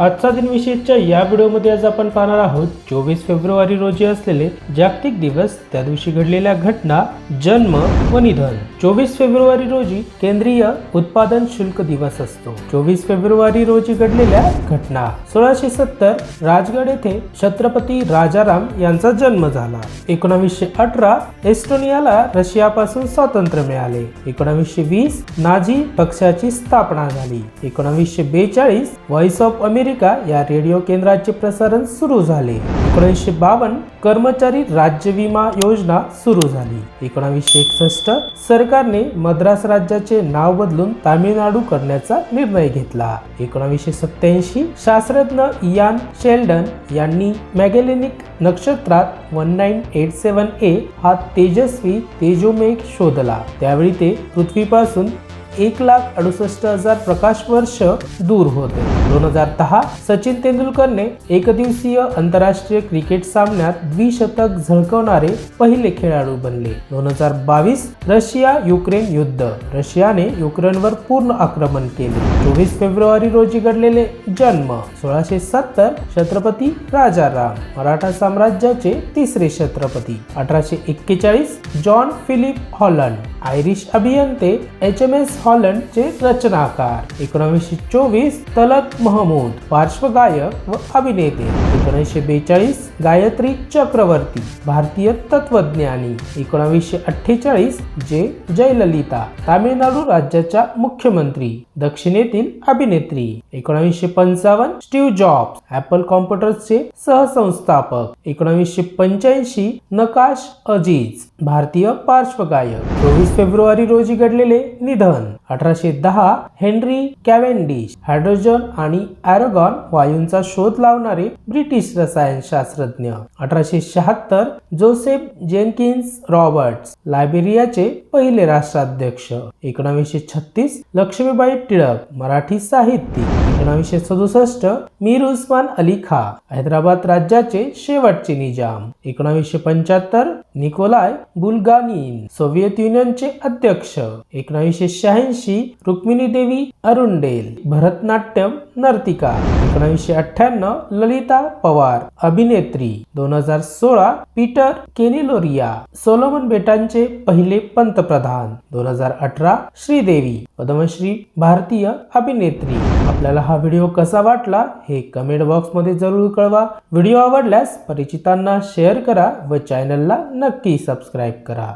आजचा दिनविशेषच्या या व्हिडिओमध्ये आज आपण पाहणार आहोत चोवीस फेब्रुवारी रोजी असलेले जागतिक दिवस त्या दिवशी घडलेल्या घटना जन्म व निधन. चोवीस फेब्रुवारी रोजी केंद्रीय उत्पादन शुल्क दिवस असतो. चोवीस फेब्रुवारी रोजी घडलेल्या घटना. सोळाशे सत्तर राजगड येथे छत्रपती राजाराम यांचा जन्म झाला. एकोणावीसशे अठरा एस्टोनियाला रशियापासून स्वातंत्र्य मिळाले. एकोणावीसशे वीस नाझी पक्षाची स्थापना झाली. एकोणावीसशे बेचाळीस व्हॉइस ऑफ अमेरिका या रेडिओ केंद्राचे प्रसारण सुरू झाले. एकोणीसशे बावन्न कर्मचारी राज्य विमा योजना सुरू झाली. एकोणावीसशे एकसष्ट सरकारने मद्रास राज्याचे नाव बदलून तामिळनाडू करण्याचा निर्णय घेतला. एकोणावीसशे सत्याऐंशी शास्त्रज्ञ इयान शेल्डन यांनी मॅगेलेनिक नक्षत्रात one nine eight seven A हा तेजस्वी तेजोमेघ शोधला. त्यावेळी ते पृथ्वीपासून एक लाख अडुसष्ट हजार प्रकाश वर्ष दूर होते. दोन हजार दहा सचिन तेंडुलकरने एकदिवसीय आंतरराष्ट्रीय क्रिकेट सामन्यात द्विशतक झळकवणारे पहिले खेळाडू बनले. दोन हजार बावीस रशिया युक्रेन युद्ध. रशियाने युक्रेनवर पूर्ण आक्रमण केले. चोवीस फेब्रुवारी रोजी घडलेले जन्म. सोळाशे सत्तर छत्रपती राजाराम. मराठा साम्राज्याचे तिसरे छत्रपती. अठराशे एक्केचाळीस जॉन फिलिप हॉलंड. आयरिश अभियंते एच एम एस हॉलंडचे रचनाकार एकोणीसशे चोवीस तलत महमूद पार्श्वगायक व अभिनेते एकोणीसशे बेचाळीस गायत्री चक्रवर्ती भारतीय तत्वज्ञानी एकोणावीसशे अठ्ठेचाळीस जे जयललिता तामिळनाडू राज्याच्या मुख्यमंत्री दक्षिणेतील अभिनेत्री एकोणावीसशे पंचावन्न स्टीव्ह जॉब्स ऍपल कॉम्प्युटर्सचे सहसंस्थापक एकोणावीसशे पंच्याऐंशी नकाश अजीज भारतीय पार्श्वगायक चोवीस फेब्रुवारी रोजी घडलेले निधन. अठराशे दहा हेनरी कॅव्हेंडिश हायड्रोजन आणि अॅरोगॉन वायूंचा शोध लावणारे ब्रिटिश रसायनशास्त्रज्ञ. अठराशे शहात्तर जोसेफ जेनकिन्स रॉबर्ट्स लायबेरियाचे पहिले राष्ट्राध्यक्ष. एकोणावीसशे छत्तीस लक्ष्मीबाई टिळक मराठी साहित्यिक. एकोणावीसशे सदुसष्ट मीर उस्मान अली खा हैदराबाद राज्याचे शेवटचे निजाम. एकोणावीसशे पंच्याहत्तर निकोलाय बुलगानीन सोव्हिएत युनियनचे अध्यक्ष. एकोणावीसशे शहाऐंशी रुक्मिणी देवी अरुंडेल भरतनाट्यम नर्तिका. एकोणावीसशे अठ्ठ्याण्णव ललिता पवार अभिनेत्री. दोन हजार सोळा पीटर केनिलोरिया. सोलोमन बेटांचे पहिले पंतप्रधान. दोन हजार अठरा श्रीदेवी. पद्मश्री भारतीय अभिनेत्री. आपल्याला हा व्हिडिओ कसा वाटला हे कमेंट बॉक्समध्ये जरूर कळवा. व्हिडिओ आवडल्यास परिचितांना शेअर करा व चॅनलला नक्की सबस्क्राईब करा.